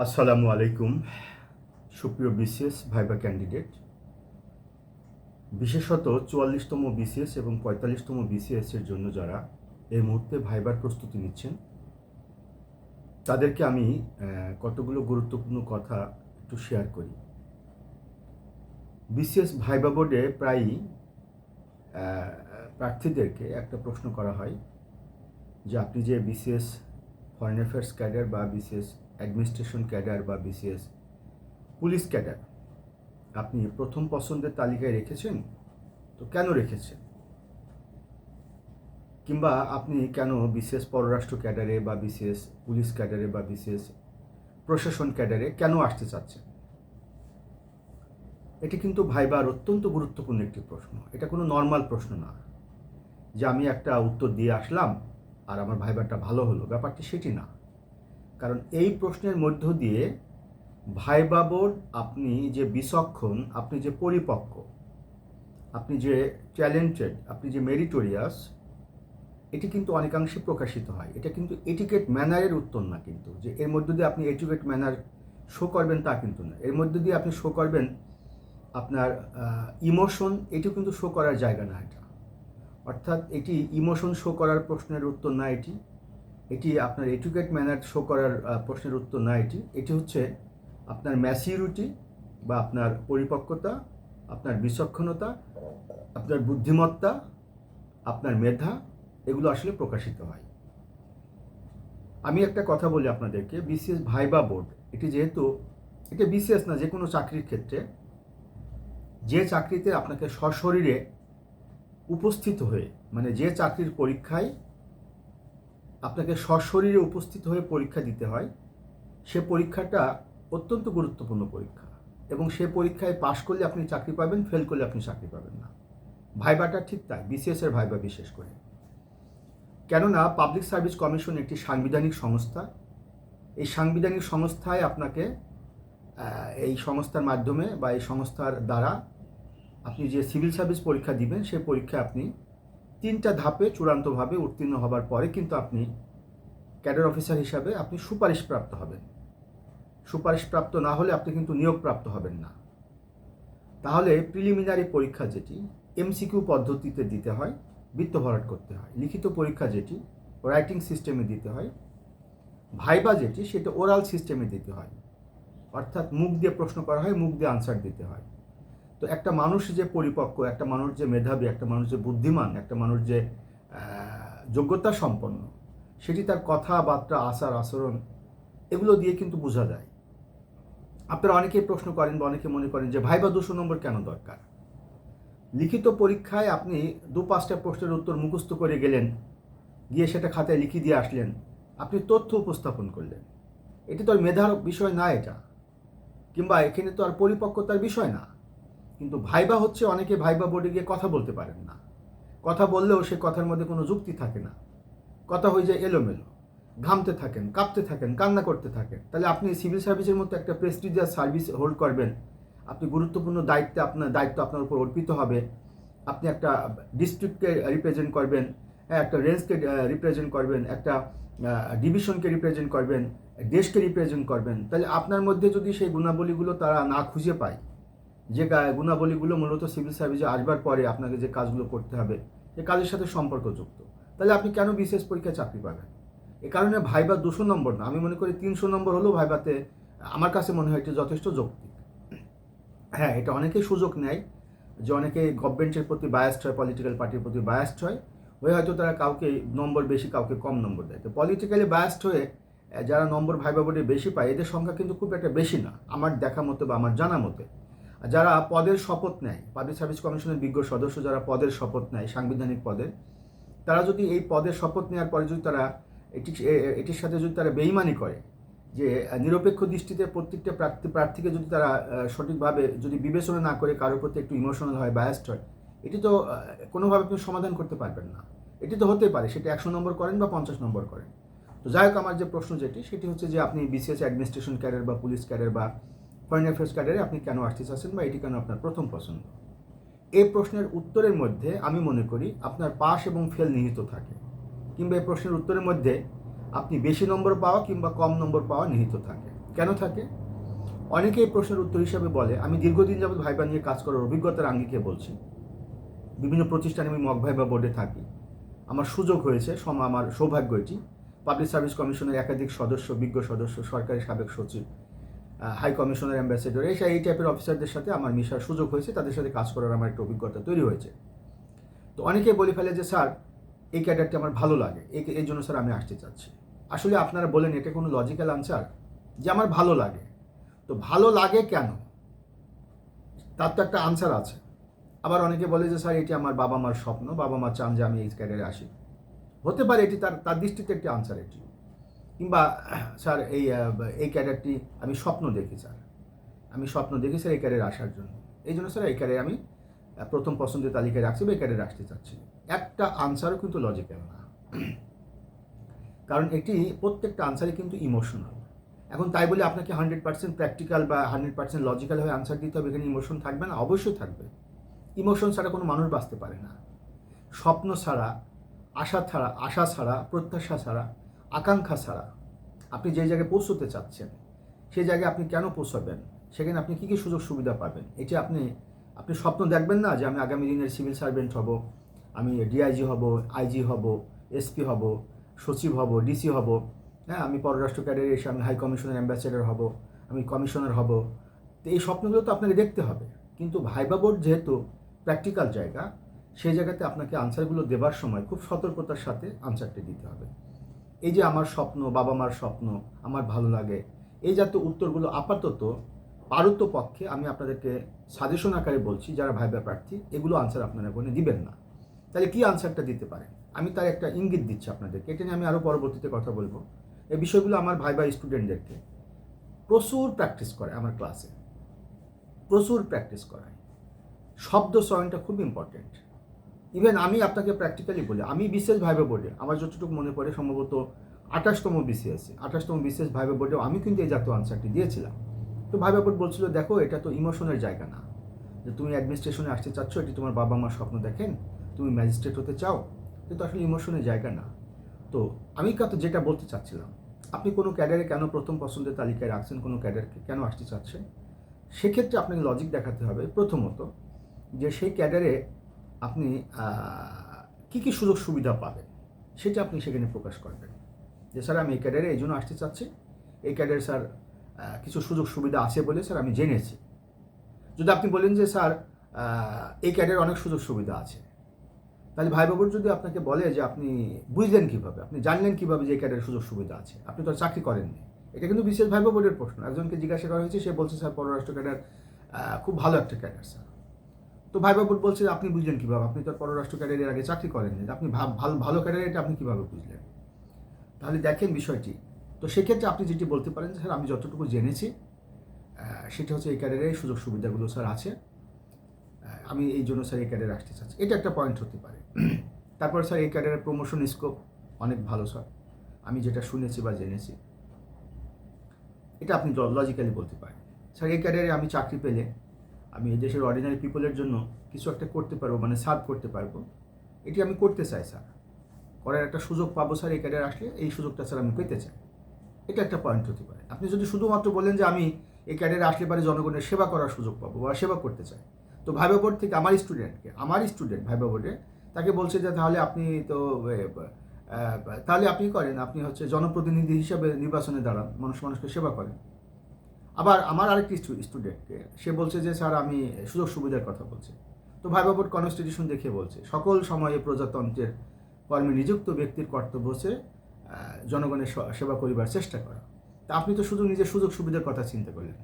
আসসালামু আলাইকুম। সুপ্রিয় বিসিএস ভাইবা ক্যান্ডিডেট বিশেষত চুয়াল্লিশতম বিসিএস এবং পঁয়তাল্লিশতম বিসিএস এর জন্য যারা এই মুহূর্তে ভাইবার প্রস্তুতি নিচ্ছেন, তাদেরকে আমি কতগুলো গুরুত্বপূর্ণ কথা একটু শেয়ার করি। বিসিএস ভাইবা বোর্ডে প্রায়ই প্রার্থীদেরকে একটা প্রশ্ন করা হয় যে, আপনি যে বিসিএস ফরেন অ্যাফেয়ার্স ক্যাডার বা বিসিএস অ্যাডমিনিস্ট্রেশন ক্যাডার বা বিসিএস পুলিশ ক্যাডার আপনি প্রথম পছন্দের তালিকায় রেখেছেন? তো কেন রেখেছেন? কিংবা আপনি কেন বিসিএস পররাষ্ট্র ক্যাডারে বা বিসিএস পুলিশ ক্যাডারে বা বিসিএস প্রশাসন ক্যাডারে কেন আসতে চাচ্ছেন? এটি কিন্তু ভাইবার অত্যন্ত গুরুত্বপূর্ণ একটি প্রশ্ন। এটা কোনো নর্মাল প্রশ্ন না। যে আমি একটা উত্তর দিয়ে আসলাম আর আমার ভাইবারটা ভালো হলো, ব্যাপারটি সেটি না। কারণ এই প্রশ্নের মধ্য দিয়ে ভাইবা বোর্ড আপনি যে বিচক্ষণ, আপনি যে পরিপক্ক, আপনি যে ট্যালেন্টেড, আপনি যে মেরিটোরিয়াস, এটি কিন্তু অনেকাংশে প্রকাশিত হয়। এটা কিন্তু এটিকেট ম্যানারের উত্তর না কিন্তু। যে এর মধ্য দিয়ে আপনি এটিকেট ম্যানার শো করবেন তা কিন্তু না। এর মধ্য দিয়ে আপনি শো করবেন আপনার ইমোশন এটিও কিন্তু শো করার জায়গা না এটা। অর্থাৎ এটি ইমোশন শো করার প্রশ্নের উত্তর না এটি। এটি আপনার এডুকেট ম্যানার শো করার প্রশ্নের উত্তর না এটি। এটি হচ্ছে আপনার ম্যাসিউরিটি বা আপনার পরিপক্কতা, আপনার বিচক্ষণতা, আপনার বুদ্ধিমত্তা, আপনার মেধা, এগুলো আসলে প্রকাশিত হয়। আমি একটা কথা বলি আপনাদেরকে বিসিএস ভাইবা বোর্ড, এটি যেহেতু, এটা বিসিএস না যে কোনো চাকরির ক্ষেত্রে, যে চাকরিতে আপনাকে সশরীরে উপস্থিত হয়ে মানে যে চাকরির পরীক্ষায় আপনাকে সশরীরে উপস্থিত হয়ে পরীক্ষা দিতে হয়। সে পরীক্ষাটা অত্যন্ত গুরুত্বপূর্ণ পরীক্ষা এবং সে পরীক্ষায় পাশ করলে আপনি চাকরি পাবেন, ফেল করলে আপনি চাকরি পাবেন না। ভাইবাটা ঠিক তাই বিসিএস এর ভাইবা বিশেষ করে। কেননা পাবলিক সার্ভিস কমিশন একটি সাংবিধানিক সংস্থা। এই সাংবিধানিক সংস্থায় আপনাকে এই সংস্থার মাধ্যমে বা এই সংস্থার দ্বারা আপনি যে সিভিল সার্ভিস পরীক্ষা দিবেন সেই পরীক্ষায় আপনি তিনটা ধাপে চূড়ান্তভাবে উত্তীর্ণ হবার পরে কিন্তু আপনি ক্যাডার অফিসার হিসাবে আপনি সুপারিশপ্রাপ্ত হবেন। সুপারিশপ্রাপ্ত না হলে আপনি কিন্তু নিয়োগপ্রাপ্ত হবেন না। তাহলে প্রিলিমিনারি পরীক্ষা যেটি, এমসিকিউ পদ্ধতিতে দিতে হয়, বৃত্ত ভরাট করতে হয়। লিখিত পরীক্ষা যেটি, রাইটিং সিস্টেমে দিতে হয়। ভাইবা যেটি, সেটা ওরাল সিস্টেমে দিতে হয়। অর্থাৎ মুখ দিয়ে প্রশ্ন করা হয়, মুখ দিয়ে আনসার দিতে হয়। তো একটা মানুষ যে পরিপক্ক, একটা মানুষ যে মেধাবী, একটা মানুষ যে বুদ্ধিমান, একটা মানুষ যে যোগ্যতা সম্পন্ন, সেটি তার কথাবার্তা, আচার, আচরণ, এগুলো দিয়ে কিন্তু বোঝা যায়। আপনারা অনেকেই প্রশ্ন করেন বা অনেকে মনে করেন যে ভাইবা দুশো নম্বর কেন দরকার? লিখিত পরীক্ষায় আপনি দু পাঁচটা প্রশ্নের উত্তর মুখস্থ করে গেলেন, গিয়ে সেটা খাতায় লিখে দিয়ে আসলেন, আপনি তথ্য উপস্থাপন করলেন। এটি তো আর মেধার বিষয় না এটা, কিংবা এখানে তো আর পরিপক্কতার বিষয় না। কিন্তু ভাইবা হচ্ছে অনেকে ভাইবা বোর্ডে গিয়ে কথা বলতে পারেন না। কথা বললেও সে কথার মধ্যে কোনো যুক্তি থাকে না। কথা হয়ে যায় এলোমেলো। ঘামতে থাকেন কাঁপতে থাকেন কান্না করতে থাকেন। তাহলে আপনি সিভিল সার্ভিসের মতো একটা প্রেস্টিজিয়াস সার্ভিস হোল্ড করবেন। আপনি গুরুত্বপূর্ণ দায়িত্বে আপনার দায়িত্ব আপনার উপর অর্পিত হবে। আপনি একটা ডিস্ট্রিক্টকে রিপ্রেজেন্ট করবেন হ্যাঁ, একটা রেঞ্জকে রিপ্রেজেন্ট করবেন একটা ডিভিশনকে রিপ্রেজেন্ট করবেন দেশকে রিপ্রেজেন্ট করবেন। তাহলে আপনার মধ্যে যদি সেই গুণাবলীগুলো তারা না খুঁজে পায় যে গুণাবলীগুলো মূলত সিভিল সার্ভিসে আসবার পরে আপনাকে যে কাজগুলো করতে হবে সে কাজের সাথে সম্পর্কযুক্ত। তাহলে আপনি কেন বিশেষ পরীক্ষায় চাকরি পাবেন? এ কারণে ভাইবা দুশো নম্বর না, আমি মনে করি তিনশো নম্বর হলেও ভাইবাতে আমার কাছে মনে হয় এটা যথেষ্ট যৌক্তিক। হ্যাঁ এটা অনেকেই সুযোগ নেয় যে অনেকে গভর্নমেন্টের প্রতি বায়াস্ট হয় পলিটিক্যাল পার্টির প্রতি বায়াস্ট হয় হয়ে হয়তো তারা কাউকে নম্বর বেশি, কাউকে কম নম্বর দেয়। তো পলিটিক্যালি বায়াস্ট হয়ে যারা নম্বর ভাইবা বোর্ডে বেশি পায়, এদের সংখ্যা কিন্তু খুব একটা বেশি না, আমার দেখা মতে বা আমার জানা মতে। যারা পদের শপথ নেয় পাবলিক সার্ভিস কমিশনের বিজ্ঞ সদস্য যারা পদের শপথ নেয়, সাংবিধানিক পদের তারা যদি এই পদের শপথ নেওয়ার পরে যদি তারা এটি এটির সাথে যদি তারা বেইমানি করে, যে নিরপেক্ষ দৃষ্টিতে প্রত্যেকটা প্রার্থী, প্রার্থীকে যদি তারা সঠিকভাবে যদি বিবেচনা না করে, কারোর প্রতি একটু ইমোশনাল হয় বায়াস্ট হয়, এটি তো কোনোভাবে আপনি সমাধান করতে পারবেন না। এটি তো হতেই পারে, সেটা একশো নম্বর করেন বা পঞ্চাশ নম্বর করেন। তো যাই হোক, আমার যে প্রশ্ন যেটি, সেটি হচ্ছে যে আপনি বিসিএস অ্যাডমিনিস্ট্রেশন ক্যারিয়ার বা পুলিশ ক্যারিয়ার বা ফরেন অ্যাফেয়ার্স ক্যাডারে আপনি কেন আসতে চাচ্ছেন বা এটি কেন আপনার প্রথম পছন্দ এই প্রশ্নের উত্তরের মধ্যে আমি মনে করি আপনার পাস এবং ফেল নিহিত থাকে। কিংবা এই প্রশ্নের উত্তরের মধ্যে আপনি বেশি নম্বর পাওয়া কিংবা কম নম্বর পাওয়া নিহিত থাকে। কেন থাকে? অনেকে এই প্রশ্নের উত্তর হিসাবে বলে, আমি দীর্ঘদিন যাবৎ ভাইবা নিয়ে কাজ করার অভিজ্ঞতার আঙ্গিকে বলছি। বিভিন্ন প্রতিষ্ঠানে আমি মক ভাইবা বোর্ডে থাকি। আমার সুযোগ হয়েছে, সম, আমার সৌভাগ্য এটি। পাবলিক সার্ভিস কমিশনের একাধিক সদস্য, বিজ্ঞ সদস্য, সরকারি সাবেক সচিব হাই কমিশনার অ্যাম্বাসেডর এই এই টাইপের অফিসারদের সাথে আমার মিশার সুযোগ হয়েছে, তাদের সাথে কাজ করার আমার একটা অভিজ্ঞতা তৈরি হয়েছে। তো অনেকে বলে ফেলে যে, স্যার, এই ক্যাডারটি আমার ভালো লাগে, এই এই জন্য স্যার আমি আসতে চাচ্ছি। আসলে আপনারা বলেন, এটা কোনো লজিক্যাল আনসার যে, আমার ভালো লাগে। তো ভালো লাগে কেন? তার তো একটা আনসার আছে। আবার অনেকে বলে যে, স্যার, এটি আমার বাবা মার স্বপ্ন বাবা মা চান যে আমি এই ক্যারিয়ারে আসি। হতে পারে, এটি তার তার দৃষ্টিতে একটি আনসার এটি। কিংবা, স্যার, এই এই ক্যারিয়ারটি আমি স্বপ্ন দেখি, স্যার। আমি স্বপ্ন দেখি, স্যার, এই ক্যারিয়ারে আসার জন্য। এই জন্য, স্যার, এই ক্যারিয়ার আমি প্রথম পছন্দের তালিকায় রাখছি বা এই ক্যারিয়ারে আসতে চাচ্ছি। একটা আনসারও কিন্তু লজিক্যাল না। কারণ এটি প্রত্যেকটা আনসারই কিন্তু ইমোশনাল এখন তাই বলে আপনাকে হান্ড্রেড পার্সেন্ট প্র্যাকটিক্যাল বা হান্ড্রেড পার্সেন্ট লজিক্যাল হয়ে আনসার দিতে হবে, এখানে ইমোশন থাকবে না? অবশ্যই থাকবে। ইমোশন ছাড়া কোনো মানুষ বাঁচতে পারে না। স্বপ্ন ছাড়া, আশা ছাড়া আশা ছাড়া, প্রত্যাশা ছাড়া আকাঙ্ক্ষা ছাড়া আপনি যে জায়গায় পৌঁছতে চাচ্ছেন সেই জায়গায় আপনি কেন পৌঁছাবেন? সেখানে আপনি কী কী সুযোগ সুবিধা পাবেন? এটি আপনি আপনি স্বপ্ন দেখবেন না যে আমি আগামী দিনের সিভিল সার্ভেন্ট হব, আমি ডিআইজি হব, আইজি হব, এসপি হব, সচিব হব, ডিসি হব। হ্যাঁ আমি পররাষ্ট্র ক্যাডারে এসে আমি হাই কমিশনের অ্যাম্বাসেডার হব, আমি কমিশনার হব। তো এই স্বপ্নগুলো তো আপনাকে দেখতে হবে। কিন্তু ভাইবা বোর্ড যেহেতু প্র্যাকটিক্যাল জায়গা সেই জায়গাতে আপনাকে আনসারগুলো দেবার সময় খুব সতর্কতার সাথে আনসারটি দিতে হবে। এই যে আমার স্বপ্ন বাবা মার স্বপ্ন, আমার ভালো লাগে, এই জাতীয় উত্তরগুলো আপাতত পারত পক্ষে আমি আপনাদেরকে সাজেশন আকারে বলছি, যারা ভাইবা প্রার্থী, এগুলো আনসার আপনারা কোনো দিবেন না। তাহলে কি আনসারটা দিতে পারেন? আমি তার একটা ইঙ্গিত দিচ্ছি আপনাদেরকে, এটা নিয়ে আমি আরও পরবর্তীতে কথা বলব। এই বিষয়গুলো আমার ভাইবা স্টুডেন্টদেরকে প্রচুর প্র্যাকটিস করে আমার ক্লাসে প্রচুর প্র্যাকটিস করায়। শব্দ চয়নটা খুব ইম্পর্টেন্ট ইভেন আমি আপনাকে প্র্যাকটিক্যালি বলি, আমি বিশেষ ভাইবে বোর্ডে আমার যতটুকু মনে পড়ে সম্ভবত আঠাশতম বিসিএস আঠাশতম বিশেষ ভাইবে বোর্ডেও আমি কিন্তু এই জাতীয় আনসারটি দিয়েছিলাম। তো ভাইবে বোর্ড বলছিল, দেখো, এটা তো ইমোশনের জায়গা না। যে তুমি অ্যাডমিনিস্ট্রেশনে আসতে চাচ্ছ, এটি তোমার বাবা মার স্বপ্ন দেখেন, তুমি ম্যাজিস্ট্রেট হতে চাও কিন্তু আসলে ইমোশনের জায়গা না। তো আমি কত যেটা বলতে চাচ্ছিলাম, আপনি কোনো ক্যাডারে কেন প্রথম পছন্দের তালিকায় রাখছেন, কোনো ক্যাডারকে কেন আসতে চাচ্ছেন? সেক্ষেত্রে আপনাকে লজিক দেখাতে হবে প্রথমত, যে সেই ক্যাডারে আপনি কী কী সুযোগ সুবিধা পাবেন? সেটা আপনি সেখানে প্রকাশ করবেন। যে, স্যার, আমি এই ক্যাডারে এই জন্য আসতে চাচ্ছি। এই ক্যাডারে, স্যার কিছু সুযোগ সুবিধা আছে বলে, স্যার, আমি জেনেছি। যদি আপনি বলেন যে, স্যার এই ক্যাডারে অনেক সুযোগ সুবিধা আছে। তাহলে ভাই বাবুর যদি আপনাকে বলে যে, আপনি বুঝলেন কীভাবে? আপনি জানলেন কীভাবে যে, এই ক্যাডারের সুযোগ সুবিধা আছে? আপনি তো আর চাকরি করেননি। এটা কিন্তু বিশেষ ভাইবা বোর্ডের প্রশ্ন। একজনকে জিজ্ঞাসা করা হয়েছে, সে বলছে, স্যার, পররাষ্ট্র ক্যাডার খুব ভালো একটা ক্যাডার, স্যার। তো ভাই বাবুর বলছে, আপনি বুঝলেন কীভাবে? আপনি তো পররাষ্ট্র ক্যাডারের আগে চাকরি করেননি। আপনি ভালো ভালো ক্যাডার এটা আপনি কীভাবে বুঝলেন? তাহলে দেখেন বিষয়টি। তো সেক্ষেত্রে আপনি যেটি বলতে পারেন স্যার, আমি যতটুকু জেনেছি সেটা হচ্ছে এই ক্যাডারের সুযোগ সুবিধাগুলো স্যার আছে। আমি এই জন্য স্যার এই ক্যাডারে আসতে চাচ্ছি। এটা একটা পয়েন্ট হতে পারে। তারপর স্যার, এই ক্যাডারের প্রমোশন স্কোপ অনেক ভালো, স্যার। আমি যেটা শুনেছি বা জেনেছি। এটা আপনি লজিক্যালি বলতে পারেন। স্যার, এই ক্যাডারে আমি চাকরি পেলে আমি এই দেশের অর্ডিনারি পিপলের জন্য কিছু একটা করতে পারব মানে সার্ভ করতে পারব। এটি আমি করতে চাই স্যার করার একটা সুযোগ পাবো স্যার এই ক্যাডারে আসলে এই সুযোগটা স্যার আমি পেতে চাই। এটা একটা পয়েন্ট হতে পারে। আপনি যদি শুধুমাত্র বলেন যে আমি এই ক্যাডারে আসলে পারে, জনগণের সেবা করার সুযোগ পাবো বা সেবা করতে চাই। তো ভাইবা বোর্ড থেকে আমার স্টুডেন্টকে আমার স্টুডেন্ট ভাইবা বোর্ডে, তাকে বলছে যে তাহলে আপনি তো তাহলে আপনি করেন, আপনি হচ্ছে জনপ্রতিনিধি হিসাবে নির্বাচনে দাঁড়ান, মানুষ মানুষকে সেবা করেন। আবার আমার আরেকটি স্টুডেন্টকে সে বলছে যে, স্যার, আমি সুযোগ সুবিধার কথা বলছি। তো ভাইবা বোর্ড কনস্টিটিউশন দেখে বলছে, সকল সময়ে প্রজাতন্ত্রের কর্মে নিযুক্ত ব্যক্তির কর্তব্য হচ্ছে জনগণের সেবা করিবার চেষ্টা করা। তা আপনি তো শুধু নিজের সুযোগ সুবিধার কথা চিন্তা করলেন।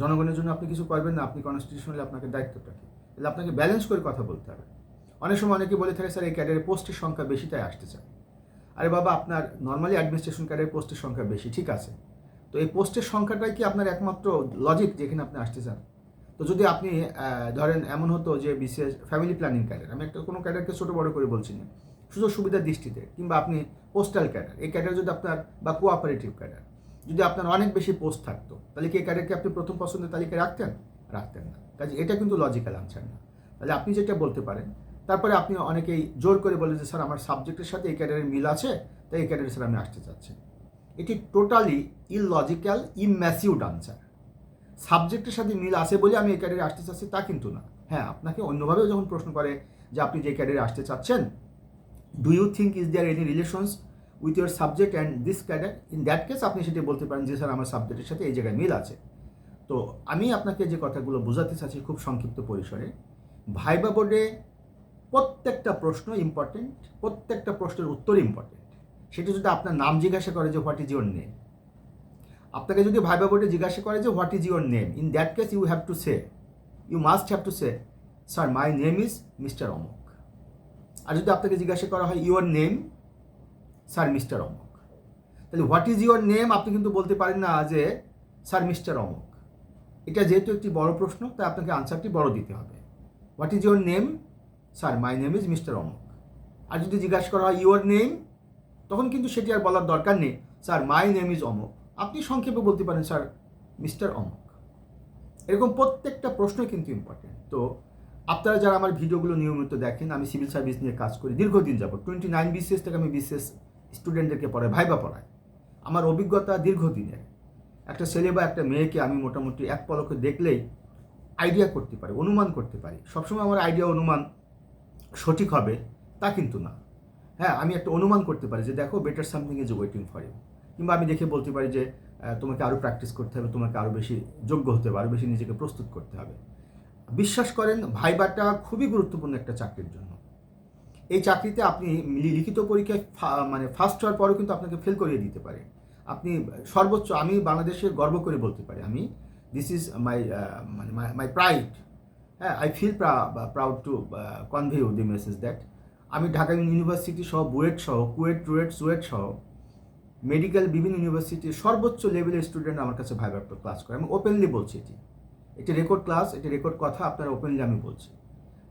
জনগণের জন্য আপনি কিছু করবেন না, আপনি কনস্টিটিউশনালি আপনাকে দায়িত্বটা কি? তাহলে আপনাকে ব্যালেন্স করে কথা বলতে হবে। অনেক সময় অনেকে বলে থাকে, স্যার, এই ক্যাডারে পোস্টের সংখ্যা বেশি, তাই আসতে চায়। আরে বাবা, আপনার নর্মালি অ্যাডমিনিস্ট্রেশন ক্যাডারে পোস্টের সংখ্যা বেশি, ঠিক আছে। তো এই পোস্টের সংখ্যাটাই কি আপনার একমাত্র লজিক যেখানে আপনি আসতে চান? তো যদি আপনি ধরেন এমন হতো যে বিশেষ ফ্যামিলি প্ল্যানিং ক্যাডার আমি একটা কোনো ক্যাডারকে ছোটো বড়ো করে বলছি না। সুযোগ সুবিধার দৃষ্টিতে, কিংবা আপনি পোস্টাল ক্যাডার এই ক্যাডার যদি আপনার, বা কোঅপারেটিভ ক্যাডার যদি আপনার অনেক বেশি পোস্ট থাকতো, তাহলে কি এই ক্যাডারকে আপনি প্রথম পছন্দের তালিকায় রাখতেন? রাখতেন না। কাজে এটা কিন্তু লজিক্যাল আনসার না। তাহলে আপনি যেটা বলতে পারেন, তারপরে আপনি অনেকেই জোর করে বলেন যে, স্যার, আমার সাবজেক্টের সাথে এই ক্যাডারের মিল আছে, তাই এই ক্যাডারে স্যার আমি আসতে চাচ্ছি। এটি টোটালি ইললজিক্যাল ইম্যাসিউড আনসার সাবজেক্টের সাথে মিল আছে বলে আমি এই ক্যারিয়ারে আসতে চাচ্ছি তা কিন্তু না। হ্যাঁ আপনাকে অন্যভাবেও যখন প্রশ্ন করে যে আপনি যে ক্যারিয়ারে আসতে চাচ্ছেন do you think is there any relations with your subject and this career in that case আপনি সেটি বলতে পারেন যে, স্যার, আমার সাবজেক্টের সাথে এই জায়গায় মিল আছে। তো আমি আপনাকে যে কথাগুলো বোঝাতে চাচ্ছি খুব সংক্ষিপ্ত পরিসরে, ভাইবা বোর্ডে প্রত্যেকটা প্রশ্ন ইম্পর্টেন্ট প্রত্যেকটা প্রশ্নের উত্তর ইম্পর্টেন্ট সেটা যদি আপনার নাম জিজ্ঞাসা করে যে হোয়াট ইজ ইউর নেম আপনাকে যদি ভাইবা বোর্ডে জিজ্ঞাসা করে যে what is your name in that case you have to say you must have to say sir my name is mister অমক আর যদি আপনাকে জিজ্ঞাসা করা হয় ইউর নেম স্যার মিস্টার অমক তাহলে হোয়াট ইজ ইউর নেম আপনি কিন্তু বলতে পারেন না যে স্যার মিস্টার অমক এটা যেহেতু একটি বড় প্রশ্ন, তাই আপনাকে আনসারটি বড় দিতে হবে। What is your name sir my name is mister অমক আর যদি জিজ্ঞাসা করা হয় ইউর নেম তখন কিন্তু সেটি আর বলার দরকার নেই। স্যার, মাই নেম ইজ অমক। আপনি সংক্ষেপে বলতে পারেন, স্যার, মিস্টার অমক। এরকম প্রত্যেকটা প্রশ্ন কিন্তু ইম্পর্টেন্ট তো, আপনারা যারা আমার ভিডিওগুলো নিয়মিত দেখেন, আমি সিভিল সার্ভিস নিয়ে কাজ করি, দীর্ঘদিন যাব টোয়েন্টি নাইন বিসিএস থেকে আমি বিসিএস স্টুডেন্টদেরকে পড়াই, ভাইবা পড়াই। আমার অভিজ্ঞতা দীর্ঘদিনের। একটা ছেলে বা একটা মেয়েকে আমি মোটামুটি এক পলকে দেখলেই আইডিয়া করতে পারি, অনুমান করতে পারি। সবসময় আমার আইডিয়া অনুমান সঠিক হবে, তা কিন্তু না। হ্যাঁ আমি একটা অনুমান করতে পারি যে দেখো better something is waiting for you কিংবা আমি দেখে বলতে পারি যে তোমাকে আরও প্র্যাকটিস করতে হবে, তোমাকে আরও বেশি যোগ্য হতে হবে আরও বেশি নিজেকে প্রস্তুত করতে হবে। বিশ্বাস করেন ভাইবাটা খুবই গুরুত্বপূর্ণ একটা চাকরির জন্য। এই চাকরিতে আপনি লিখিত পরীক্ষায় মানে ফার্স্ট হওয়ার পরেও কিন্তু আপনাকে ফেল করিয়ে দিতে পারে। আপনি সর্বোচ্চ, আমি বাংলাদেশের গর্ব করে বলতে পারি, আমি দিস ইজ মাই মানে মাই প্রাইড হ্যাঁ I feel proud to convey you the message that আমি ঢাকা ইউনিভার্সিটি সহ বুয়েট সহ, কুয়েট, রুয়েট, সুয়েট সহ, মেডিকেল বিভিন্ন ইউনিভার্সিটির সর্বোচ্চ লেভেলের স্টুডেন্ট আমার কাছে ভাইবার ক্লাস করে। আমি ওপেনলি বলছি এটি। এটি রেকর্ড ক্লাস এটি রেকর্ড কথা, আপনারা ওপেনলি আমি বলছি।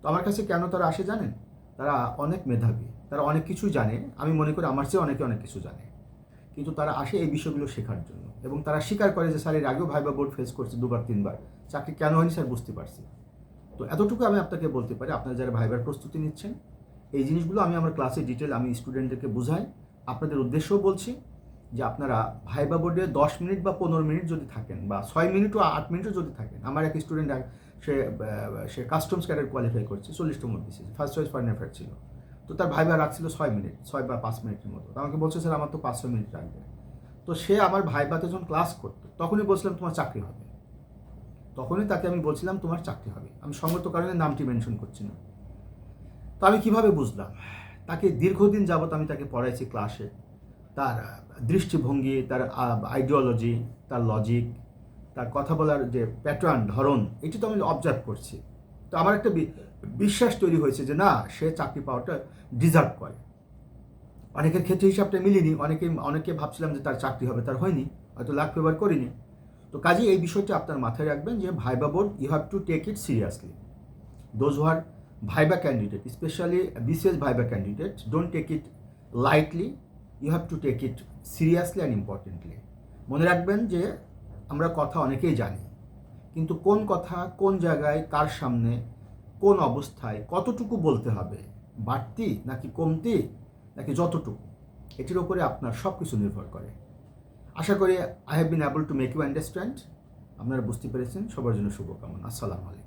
তো আমার কাছে কেন তারা আসে জানেন? তারা অনেক মেধাবী, তারা অনেক কিছু জানে। আমি মনে করি আমার চেয়ে অনেকে অনেক কিছু জানে। কিন্তু তারা আসে এই বিষয়গুলো শেখার জন্য এবং তারা স্বীকার করে যে, স্যার, এর আগেও ভাইবা বোর্ড ফেস করছে দুবার, তিনবার। চাকরি কেন হয়নি স্যার বুঝতে পারছি তো এতটুকু আমি আপনাকে বলতে পারি। আপনারা যারা ভাইবার প্রস্তুতি নিচ্ছেন এই জিনিসগুলো আমি আমার ক্লাসে ডিটেল আমি স্টুডেন্টদেরকে বোঝাই। আপনাদের উদ্দেশ্যও বলছি যে আপনারা ভাইবা বোর্ডে দশ মিনিট বা পনেরো মিনিট যদি থাকেন বা ছয় মিনিট ও আট মিনিটও যদি থাকেন, আমার এক স্টুডেন্ট সে সে কাস্টমস ক্যাডার কোয়ালিফাই করছে চল্লিশটা মধ্যে ফার্স্ট চয়েস ফরেন অ্যাফেয়ার ছিল। তো তার ভাইবা রাখছিল ছয় মিনিট, ছয় বা পাঁচ মিনিটের মতো। আমাকে বলছে, স্যার, আমার তো পাঁচ ছয় মিনিট লাগবে। তো সে আমার ভাইবাতে যখন ক্লাস করতো, তখনই বলছিলাম, তোমার চাকরি হবে। তখনই তাকে আমি বলছিলাম, তোমার চাকরি হবে। আমি সঙ্গত কারণে নামটি মেনশন করছি না। তো আমি কীভাবে বুঝলাম? তাকে দীর্ঘদিন যাবত আমি তাকে পড়াইছি ক্লাসে তার দৃষ্টিভঙ্গি, তার আইডিওলজি তার লজিক তার কথা বলার যে প্যাটার্ন ধরন, এটি তো আমি অবজার্ভ করছি। তো আমার একটা বিশ্বাস তৈরি হয়েছে যে না, সে চাকরি পাওয়াটা ডিজার্ভ করে। অনেকের ক্ষেত্রে হিসাবটা মিলিনি, অনেকে অনেকে ভাবছিলাম যে তার চাকরি হবে, তার হয়নি, হয়তো লাখ ফেভার করিনি। তো কাজে এই বিষয়টি আপনার মাথায় রাখবেন যে viva board you have to take it seriously those who are viva candidate specially BCS viva candidate don't take it lightly you have to take it seriously and importantly মনে রাখবেন যে আমরা কথা অনেকেই জানি, কিন্তু কোন কথা, কোন জায়গায়, কার সামনে, কোন অবস্থায়, কতটুকু বলতে হবে, বাড়তি নাকি কমতি, নাকি যতটুকু, এটির ওপরে আপনার সব কিছু নির্ভর করে। আশা করি I have been able to make you understand আপনারা বুঝতে পেরেছেন। সবার জন্য শুভকামনা। আসসালামু আলাইকুম।